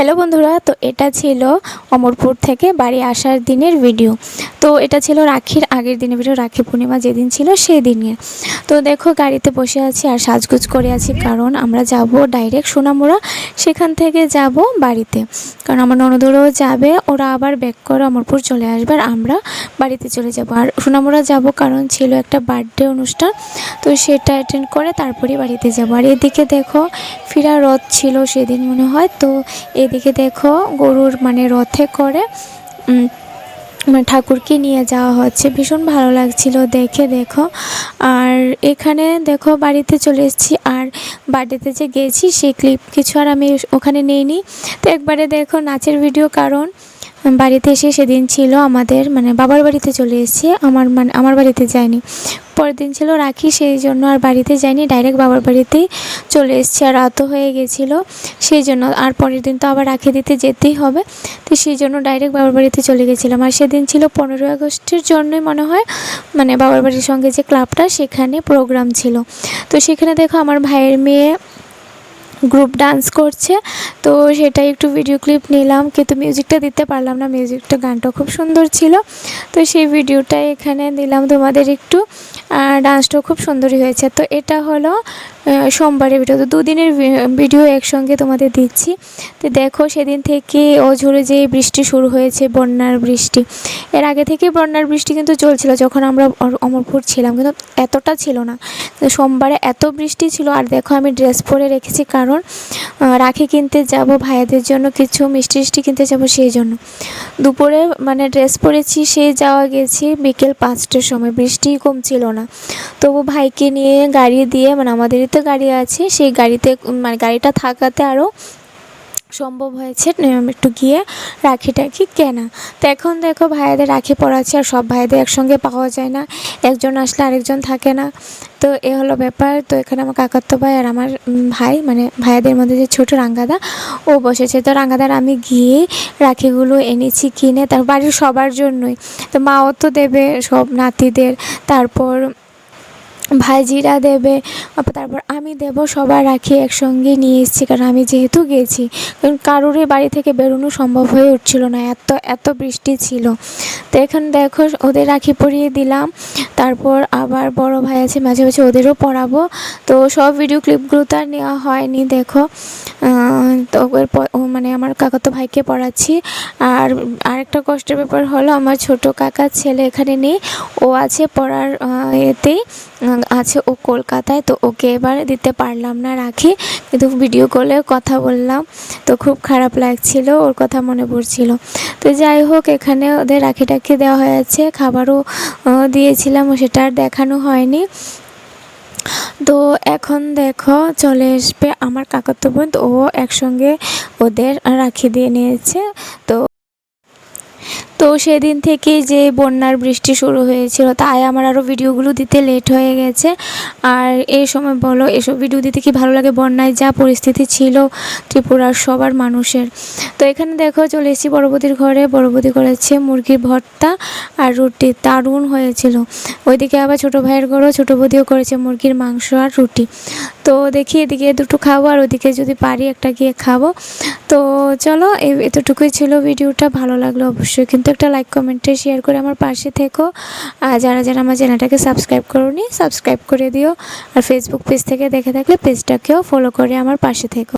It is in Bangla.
হ্যালো বন্ধুরা, তো এটা ছিল অমরপুর থেকে বাড়ি আসার দিনের ভিডিও তো এটা ছিল রাখির আগের দিনের ভিডিও রাখি পূর্ণিমা যেদিন ছিল সেই দিনের তো দেখো গাড়িতে বসে আছি আর সাজগুজ করে আছি, কারণ আমরা যাব ডাইরেক্ট সোনামুড়া, সেখান থেকে যাব বাড়িতে। কারণ আমার ননদরাও যাবে, ওরা আবার ব্যাক করে অমরপুর চলে আসবে আর আমরা বাড়িতে চলে যাব। আর সোনামুড়া যাব কারণ ছিল একটা বার্থডে অনুষ্ঠান, তো সেটা অ্যাটেন্ড করে তারপরেই বাড়িতে যাব। আর এদিকে দেখো ফিরা রথ ছিল সেদিন মনে হয়, তো এদিকে দেখো, গরুর মানে রথে করে মানে ঠাকুরকে নিয়ে যাওয়া হচ্ছে। ভীষণ ভালো লাগছিল দেখে, দেখো। আর এখানে দেখো, বাড়িতে চলে এসেছি। আর বাড়িতে যে গেছি, সেই ক্লিপ কিছু আর আমি ওখানে নেইনি। তো একবারে দেখো, নাচের ভিডিও কারণ। বাড়িতে এসে সেদিন ছিল আমাদের মানে বাবার বাড়িতে চলে এসেছি। আমার মানে আমার বাড়িতে যায়নি। পরের দিন ছিল রাখি, সেই জন্য আর বাড়িতে যাইনি ডাইরেক্ট বাবার বাড়িতেই চলে এসেছি আর রাতও হয়ে গেছিল। সেই জন্য আর পরের দিন তো আবার রাখি দিতে যেতেই হবে। তো সেই জন্য ডাইরেক্ট বাবার বাড়িতে চলে গেছিলাম। আর সেদিন ছিল পনেরোই আগস্টের জন্যই মনে হয় মানে বাবার বাড়ির সঙ্গে যে ক্লাবটা সেখানে প্রোগ্রাম ছিল। তো সেখানে দেখো আমার ভাইয়ের মেয়ে গ্রুপ ডান্স করছে। তো সেটাই একটু ভিডিও ক্লিপ নিলাম। কিন্তু মিউজিকটা দিতে পারলাম না। মিউজিকটা গানটা খুব সুন্দর ছিল। তো সেই ভিডিওটা এখানে দিলাম তোমাদের একটু। ডান্সটাও খুব সুন্দরই হয়েছে। তো এটা হলো সোমবারের ভিডিও তো দুদিনের ভিডিও একসঙ্গে তোমাদের দিচ্ছি। তো দেখো, সেদিন থেকে অঝরে যে বৃষ্টি শুরু হয়েছে, বন্যার বৃষ্টি। এর আগে থেকে বন্যার বৃষ্টি কিন্তু চলছিল যখন আমরা অমরপুর ছিলাম। কিন্তু এতটা ছিল না। সোমবারে এত বৃষ্টি ছিল। আর দেখো, আমি ড্রেস পরে রেখেছি কারণ আহ, রাখি কিনতে যাব ভাইয়াদের জন্য কিছু মিষ্টি মিষ্টি কিনতে যাব সেই জন্য। দুপুরে মানে ড্রেস পরেছি সে যাওয়া গেছি বিকেল পাঁচটার সময়। বৃষ্টি কমছিল না। তবু ভাইকে নিয়ে গাড়ি দিয়ে মানে আমাদেরই তো গাড়ি আছে সেই গাড়িতে মানে গাড়িটা থাকাতে আরও সম্ভব হয়েছে একটু গিয়ে রাখি টাখি কেনা? তো এখন দেখো ভাইয়াদের রাখি পড়াচ্ছে আর সব ভাইয়াদের একসঙ্গে পাওয়া যায় না, একজন আসলে আরেকজন থাকে না। তো এ হলো ব্যাপার, তো এখানে আমার কাকাত্তো ভাই আর আমার ভাই মানে ভাইয়াদের মধ্যে যে ছোটো রাঙ্গাদা, ও বসেছে। তো রাঙ্গাদার আমি গিয়ে রাখিগুলো এনেছি, কিনে তার বাড়ির সবার জন্যই। তো মাও তো দেবে, সব নাতিদের, তারপর ভাইজিরা দেবে তারপর আমি দেব সবার রাখি একসঙ্গে নিয়ে এসেছি, কারণ আমি যেহেতু গেছি, কারণ কারোরই বাড়ি থেকে বেরোনো সম্ভব হয়ে উঠছিল না, এত এত বৃষ্টি ছিল। তো এখন দেখো, ওদের রাখি পরিয়ে দিলাম, তারপর আবার বড় ভাই আছে, মাঝে মাঝে ওদেরও পড়াবো। তো সব ভিডিও ক্লিপগুলো তো আর নেওয়া হয়নি, দেখো। তো মানে আমার কাকাতো ভাইকে পড়াচ্ছি। আর আরেকটা কষ্টের ব্যাপার হলো, আমার ছোট কাকার ছেলে এখানে নেই, ও আছে পড়ার এতেই আছে ও কলকাতায়, তো ওকে এবার দিতে পারলাম না রাখি। কিন্তু ভিডিও কলে কথা বললাম, তো খুব খারাপ লাগছিল, ওর কথা মনে পড়ছিল। তো যাই হোক, এখানে ওদের রাখি টাখি দেওয়া হয়েছে, খাবারও দিয়েছিলাম সেটা আর দেখানো হয়নি। তো এখন দেখো, চলে আসবে আমার কাকাতো বোন তো ও একসঙ্গে ওদের রাখি দিয়ে নিয়েছে, তো তো সেদিন থেকে যে বন্যার বৃষ্টি শুরু হয়েছিল, তাই আমার আরও ভিডিওগুলো দিতে লেট হয়ে গেছে। আর এই সময় বলো, এসব ভিডিও দিতে কি ভালো লাগে? বন্যায় যা পরিস্থিতি ছিল, ত্রিপুরার সবার মানুষের। তো এখানে দেখো, চলে এসেছি বড়বদির ঘরে। বড়বদি করেছে মুরগির ভর্তা আর রুটি, দারুণ হয়েছিল। ওইদিকে আবার ছোটো ভাইয়ের ঘরেও, ছোটো বদিও করেছে মুরগির মাংস আর রুটি। তো দেখি এদিকে দুটো খাব, আর ওদিকে যদি পারি একটা গিয়ে খাব। তো চলো এই এতটুকুই ছিল ভিডিওটা। ভালো লাগল অবশ্যই। কিন্তু একটা লাইক কমেন্টে শেয়ার করে আমার পাশে থেকো। আর যারা যারা আমার চ্যানেলটাকে সাবস্ক্রাইব করোনি সাবস্ক্রাইব করে দিও। আর ফেসবুক পেজ থেকে দেখে থাকলে পেজটাকেও ফলো করে আমার পাশে থেকো।